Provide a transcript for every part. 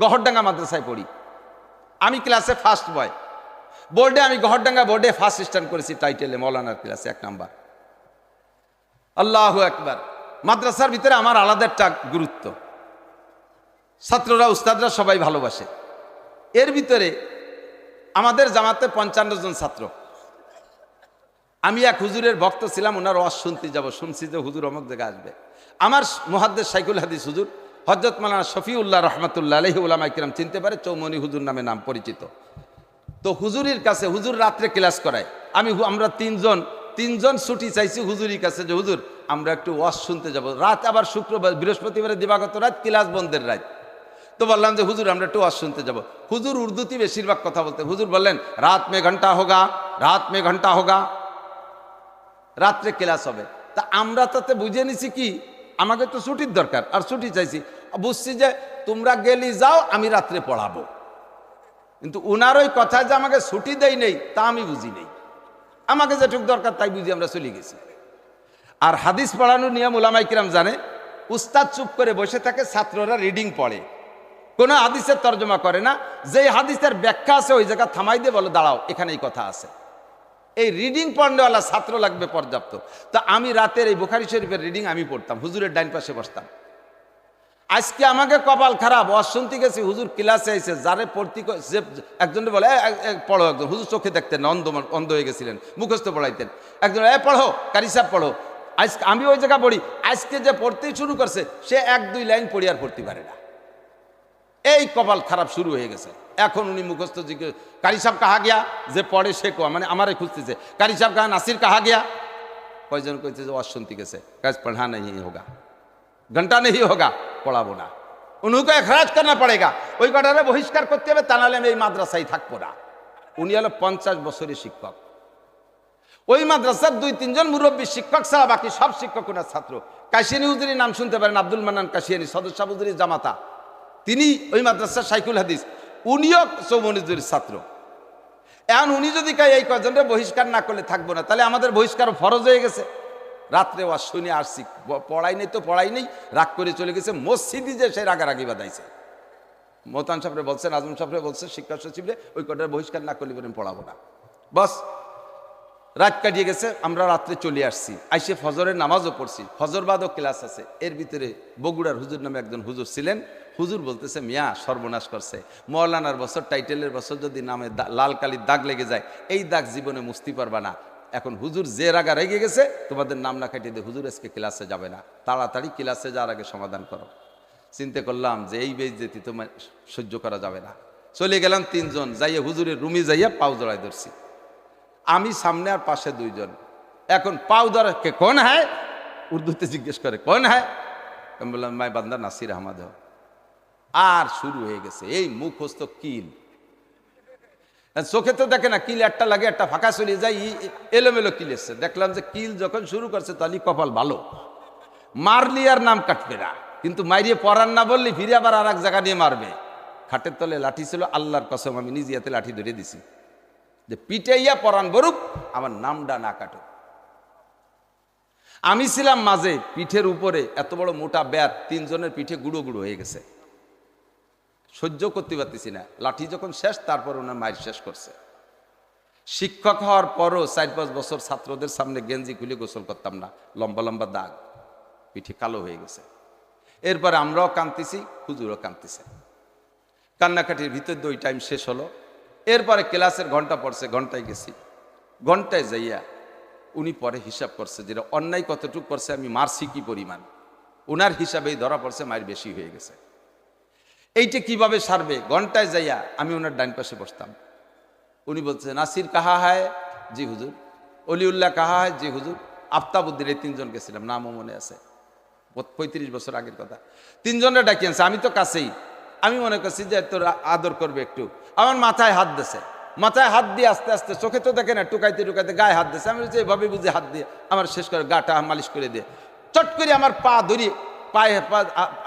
গহরডাঙ্গা মাদ্রাসায় পড়ি। আমি ক্লাসে ফার্স্ট বয় বোর্ডে আমি গহরডাঙ্গা বোর্ডে ফার্স্ট স্ট্যান্ড করেছি টাইটেলে মৌলানার ক্লাসে এক নাম্বার। আল্লাহ একবার মাদ্রাসার ভিতরে আমার আলাদা একটা গুরুত্ব। ছাত্ররা, উস্তাদরা সবাই ভালোবাসে। এর ভিতরে আমাদের জামাতে পঞ্চান্ন জন ছাত্র। আমি এক হুজুরের ভক্ত ছিলাম, ওনার ওয়াজ শুনতে যাব। শুনছি যে হুজুর অমুক জায়গায় আসবে। আমার মহাদ্দের সাইকুল হাদিস হুজুর হজরত মালানা শফিউল্লাহ রহমতুল্লাহ আলহি উলামা ইকরাম চিনতে পারে চৌমনি হুজুর নামে নাম পরিচিত। তো হুজুরির কাছে হুজুর রাত্রে ক্লাস করায়। আমি আমরা তিনজন তিনজন ছুটি চাইছি হুজুরির কাছে যে, হুজুর, আমরা একটু ওয়াজ শুনতে যাব। রাত আবার শুক্রবার বৃহস্পতিবারে দিবাগত রাত, ক্লাস বন্ধের রাত। তো বললাম যে, হুজুর, আমরা একটু ওয়াজ শুনতে যাব। হুজুর উর্দুতে বেশিরভাগ কথা বলতে, হুজুর বললেন, রাত মে ঘণ্টা হোগা, রাত মে ঘণ্টা হোগা, রাত্রে ক্লাস হবে। তা আমরা তাতে বুঝে নিছি কি আমাকে তো ছুটির দরকার, আর ছুটি চাইছি। বুঝছি যে তোমরা গেলি যাও, আমি রাত্রে পড়াবো। কিন্তু উনার ওই কথা যে আমাকে ছুটি দেয় নেই, তা আমি বুঝি নেই। আমাকে যেটুকু দরকার, তাই বুঝি আমরা চলে গেছি। আর হাদিস পড়ানোর নিয়ম ওলামাই কিরাম জানে, উস্তাদ চুপ করে বসে থাকে, ছাত্ররা রিডিং পড়ে। কোনো হাদিসের তর্জমা করে না যে হাদিসের ব্যাখ্যা আছে, ওই জায়গা থামাই দিয়ে বলো দাঁড়াও এখানে এই কথা আছে। এই রিডিং পড়নেওয়ালা ছাত্র লাগবে পর্যাপ্ত। তা আমি রাতের এই বুখারি শরীফের রিডিং আমি পড়তাম হুজুরের ডাইন পাশে বসতাম। আজকে আমাকে কপাল খারাপ অশুনতে গেছি হুজুর ক্লাসে আইসে যারে পড়তি যে একজন বলে "এ, এ, এ, পড়ো একজন। হুজুর চোখে দেখতেন অন্ধ অন্ধ হয়ে গেছিলেন মুখস্থ পড়াইতেন। একজন এ পড়ো কারি সাহেব পড়ো। আজকে আমি ওই জায়গা পড়ি আজকে যে পড়তেই শুরু করছে সে এক দুই লাইন পড়ি আর পড়তে পারে না। এই কপাল খারাপ শুরু হয়ে গেছে। এখন উনি মুখস্থ জিজ্ঞেস, কারি সাহেব কাহা গিয়া? যে পড়ে সে কোয়া মানে আমারে খুঁজতেছে। কারি সাহেব কাহা, নাসির কাহা গিয়া? কয়জন কইছে যে অশান্তি গেছে। কাজ পড়া নেই হোগা। ঘণ্টা নেই হোগা, পড়াবো না। উনুকে এখরাজ করা পড়েগা। ওই কটারে বহিষ্কার করতে হবে, তা নাহলে আমি এই মাদ্রাসায় থাকব না। উনি হলো পঞ্চাশ বছরের শিক্ষক। ওই মাদ্রাসার দুই তিনজন মুরব্বী শিক্ষক ছাড়া বাকি সব শিক্ষক ওনার ছাত্র। কাশিয়ানি উজুরির নাম শুনতে পারেন, আব্দুল মান্নান কাশিয়ানি সদস্য উজুরির জামাতা। তিনি ওই মাদ্রাসার সাইকুল হাদিস, উনিও চৌমনিজুরির ছাত্র। এখন উনি যদি কয়, এই কজনরে বহিষ্কার না করলে থাকব না? তাহলে আমাদের বহিষ্কার ফরজ হয়ে গেছে। রাত্রে ওয়াজ শুনে আসছি পড়াই নেই তো পড়াই নেই, রাগ করে চলে গেছে মসজিদই যে সে রাগারাগি বাদাইছে মোতান সাহেবরে বলছেন, আজম সাহেবরে বলছেন, শিক্ষা সচিবরে, ওই কটার বহিষ্কার না করলে বলে আমি পড়াবো না। বস রাত কাটিয়ে গেছে, আমরা রাত্রে চলে আসছি। আইসে ফজরের নামাজও পড়ছি। ফজরবাদও ক্লাস আছে। এর ভিতরে বগুড়ার হুজুর নামে একজন হুজুর ছিলেন। হুজুর বলতেছে, মিয়া, সর্বনাশ করছে। মৌলানার বছর, টাইটেলের বছর যদি নামে লাল কালির দাগ লেগে যায়, এই দাগ জীবনে মুস্তি পারবা না। এখন হুজুর যে রাগা রেগে গেছে, তোমাদের নাম না কাটিয়ে দিয়ে হুজুর আজকে ক্লাসে যাবে না। তাড়াতাড়ি ক্লাসে যাওয়ার আগে সমাধান করো। চিন্তা করলাম যে এই বেজ যেতে তোমার সহ্য করা যাবে না। চলে গেলাম তিনজন, যাইয়া হুজুরের রুমে যাইয়া পাও জড়াই ধরছি। আমি সামনে আর পাশে দুইজন। এখন পাও ধরা কে, কোন হ্যায় উর্দুতে জিজ্ঞেস করে, কোন হ্যায় বললাম, মাই বান্দা, নাসির আহমদ আর শুরু হয়ে গেছে, এই মুখস্থ কিল। চোখে তো দেখে না, কিল একটা লাগে, একটা ফাঁকা চলে যায় এলোমেলো কিল এসছে। দেখলাম যে কিল যখন শুরু করছে, তাহলে কপাল ভালো। মারলি আর নাম কাটবে না, কিন্তু মাইরিয়ে পরান না বললি ফিরে আবার আর এক জায়গা নিয়ে মারবে। খাটের তলে লাঠি ছিল, আল্লাহর কসম, আমি নিজে হাতে লাঠি ধরে দিছি। যে পিটাইয়া পরান বরুক, আমার নামটা না কাটুক। আমি ছিলাম মাঝে পিঠের উপরে এত বড় মোটা ব্যাত, তিনজনের পিঠে গুঁড়ো গুঁড়ো হয়ে গেছে। সহ্য করতে পারতেছি না। লাঠি যখন শেষ, তারপর ওনার মায়ের শেষ করছে। শিক্ষক হওয়ার পরও চার পাঁচ বছর ছাত্রদের সামনে গেঞ্জি খুলে গোসল করতাম না। লম্বা লম্বা দাগ, পিঠে কালো হয়ে গেছে। এরপরে আমরাও কাঁদতেছি, হুজুরও কাঁদতেছে। কান্নাকাটির ভিতর দিয়ে ওই টাইম শেষ হলো। এরপরে ক্লাসের ঘণ্টা পড়ছে, ঘন্টায় গেছি। ঘন্টায় যাইয়া উনি পরে হিসাব করছে যেটা অন্যায় কতটুকু করছে, আমি মারছি কি পরিমাণ? ওনার হিসাবেই ধরা পড়ছে, মায়ের বেশি হয়ে গেছে। এইটা কীভাবে সারবে? ঘন্টায় যাইয়া আমি ওনার ডান পাশে বসতাম। উনি বলছে, নাসির কাহা হায়? জি হুজুর। অলিউল্লাহ কাহা হায়? জি হুজুর। আফতাবুদ্দিন, এই তিনজন গেছিলাম, নামও মনে আছে। পঁয়ত্রিশ বছর আগের কথা। তিনজনে ডাকি আনছে আমি তো কাছেই। আমি মনে করছি যে তোর আদর করবে একটু। আমার মাথায় হাত দিছে। মাথায় হাত দিয়ে আস্তে আস্তে চোখে তো দেখে না, টুকাইতে টুকাইতে গায়ে হাত দিছে। আমি বলছি, এভাবে বুঝে হাত দিয়ে আমার শেষ করে গাটা মালিশ করে দিয়ে চট করে আমার পা ধরি, পায়ে পা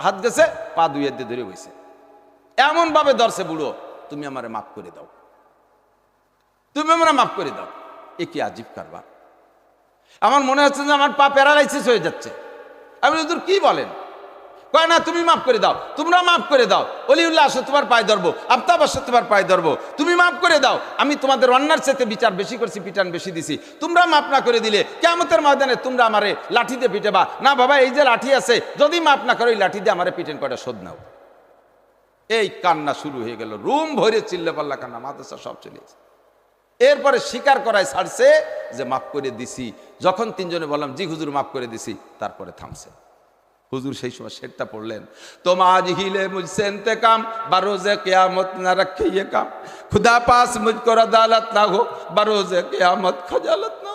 হাত গেছে পা দুইয়ের দিয়ে ধরে বইছে। এমনভাবে ধরছে, বুড়ো, তুমি আমারে মাফ করে দাও। তুমি আমরা মাফ করে দাও। এ কি আজীব কারবার? আমার মনে হচ্ছে যে আমার পা প্যারালাইসিস হয়ে যাচ্ছে। হুজুর কি বলেন? কয়, না, তুমি মাফ করে দাও। তোমরা মাফ করে দাও। অলিউল্লাহ আসো তোমার পায়ে ধরবো। আফতাব আসো তোমার পায়ে ধরবো। তুমি মাফ করে দাও। আমি তোমাদের অন্যার সাথে বিচার বেশি করছি, পিটান বেশি দিছি। তোমরা মাফ না করে দিলে কেমতের ময়দানে তোমরা আমারে লাঠি দিয়ে পিটেবা। না, বাবা, এই যে লাঠি আছে, যদি মাফ না করো, এই লাঠি দিয়ে আমারে পিটেন কটা শোধ নাও। এই কান্না শুরু হয়ে গেল। রুম ভরে চিল্লে পাল্লা কান্না। মাদ্রাসা সব চলে গেছে। এরপরে স্বীকার করায় ছাড়ছে যে, মাফ করে দিছি। যখন তিনজনে বললাম, জি, হুজুর, মাফ করে দিছি। তারপরে থামছে। হুজুর সেই সময় শেরটা পড়লেন। তোম আজ হিলে মুঝসে ইন্তেকাম বারোজে কেয়ামত না রাখে কাম। খুদা পাস মুঝ কর আদালত না হো, বারোজে কেয়ামত খজালত না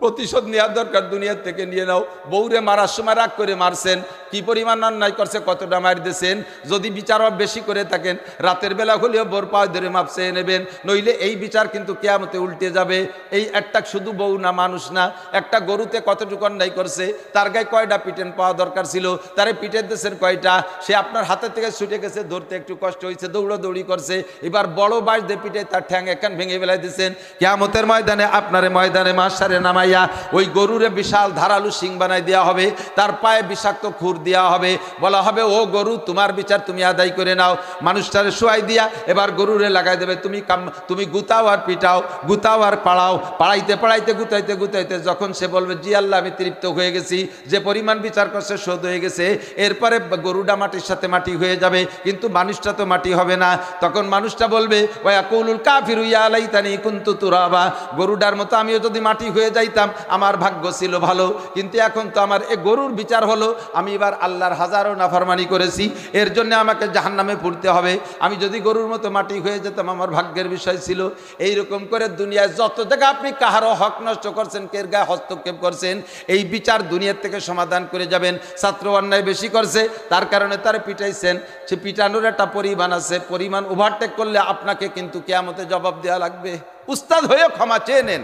প্রতিশোধ নেওয়ার দরকার দুনিয়ার থেকে নিয়ে নাও। বউরে মারার সময় রাগ করে মারছেন, কি পরিমাণ অন্যায় করছে, কতটা মার দিয়েছেন যদি বিচার বেশি করে থাকেন, রাতের বেলা হলেও বোর পাও ধরে মাপ চেয়ে নেবেন, নইলে এই বিচার কিন্তু কেয়ামতে উল্টে যাবে। এই একটা শুধু বউ না, মানুষ না, একটা গরুতে কতটুকু অন্যায় করছে, তার গায়ে কয়টা পিটেন পাওয়া দরকার ছিল, তারে পিটের দিয়েছেন কয়টা? সে আপনার হাতে থেকে ছুটে গেছে, ধরতে একটু কষ্ট হয়েছে, দৌড়াদৌড়ি করছে, এবার বড় বাস দিয়ে পিটে তার ঠ্যাং এখান ভেঙে ফেলাই দিয়েছেন কেয়ামতের ময়দানে, আপনারে ময়দানে মাসারে নামাইয়া ওই গরুরে বিশাল ধারালু সিং বানাই দেওয়া হবে, তার পায়ে বিষাক্ত খুর দেওয়া হবে। বলা হবে, ও গরু, তোমার বিচার তুমি আদায় করে নাও। মানুষটারে শোয়াই দিয়া এবার গরুরে লাগাই দেবে, তুমি কাম, তুমি গুতাও আর পিটাও, গুতাও আর পাড়াও। পাড়াইতে পাড়াইতে, গুতাইতে গুতাইতে যখন সে বলবে, জি আল্লাহ, আমি তৃপ্ত হয়ে গেছি, যে পরিমাণ বিচার করছে শোধ হয়ে গেছে, এরপরে গরুটা মাটির সাথে মাটি হয়ে যাবে, কিন্তু মানুষটা তো মাটি হবে না। তখন মানুষটা বলবে, ওয়া কৌলুল কাফির ইয়া আলাইতানি কুন্তু তুরাবা। গরুডার মতো আমিও যদি মাটি হয়ে যাইতাম আমার ভাগ্য ছিল ভালো, কিন্তু এখন তো আমার এ গরুর বিচার হলো। আমি এবার আল্লাহর হাজারো নাফারমানি করেছি, এর জন্য আমাকে জাহান্নামে পড়তে হবে। আমি যদি গরুর মতো মাটি হয়ে যেতাম, আমার ভাগ্যের বিষয় ছিল এই রকম করে দুনিয়ায় যত জায়গা আপনি কাহারও হক নষ্ট করছেন, কের গায়ে হস্তক্ষেপ করছেন, এই বিচার দুনিয়ার থেকে সমাধান করে যাবেন। ছাত্র অন্যায় বেশি করছে, তার কারণে তার পিটাইছেন। সে পিটানোর একটা পরিমাণ আছে, পরিমাণ ওভারটেক করলে আপনাকে কিন্তু কেয়ামতে জবাব দেওয়া লাগবে। উস্তাদ হয়ে ক্ষমা চেয়ে নেন।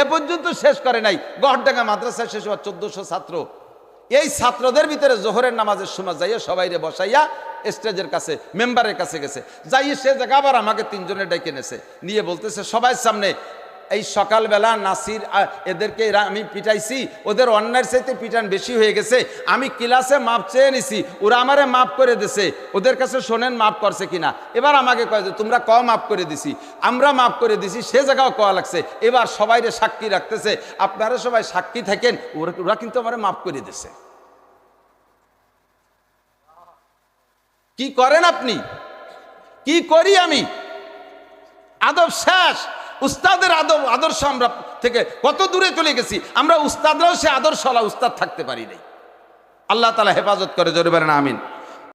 এ পর্যন্ত শেষ করে নাই। গহরডাঙ্গা মাদ্রাসায় শেষ হওয়ার চোদ্দশো ছাত্র। এই ছাত্রদের ভিতরে জোহরের নামাজের সময় যাইয়া সবাইরে বসাইয়া স্টেজের কাছে, মেম্বারের কাছে গেছে। যাইয়ে সে জায়গা আবার আমাকে তিনজনে ডেকে নেছে। নিয়ে বলতেছে, সবাই সামনে এই সকালবেলা নাসির এদেরকে আমি পিটাইছি, ওদের অন্যায়ের চাইতে পিটান বেশি হয়ে গেছে, আমি ক্লাসে মাপ চেয়ে নিছি, ওরা আমারে মাপ করে দিছে, ওদের কাছে শোনেন মাপ করছে কিনা। এবার আমাকে কয়ে যে, তোমরা ক মাপ করে দিছি? আমরা মাপ করে দিছি, সে জায়গাও কয়া লাগছে। এবার সবাইরে সাক্ষী রাখতেছে, আপনারা সবাই সাক্ষী থাকেন, ওরা ওরা কিন্তু আমারে মাপ করে দিছে। কি করেন আপনি? কি করি আমি? আদব শেষ। উস্তাদের আদব, আদর্শ আমরা থেকে কত দূরে চলে গেছি, আমরা উস্তাদরাও সে আদর্শওয়ালা উস্তাদ থাকতে পারি নাই। আল্লাহ তালা হেফাজত করে, জোরে পারেন আমিন।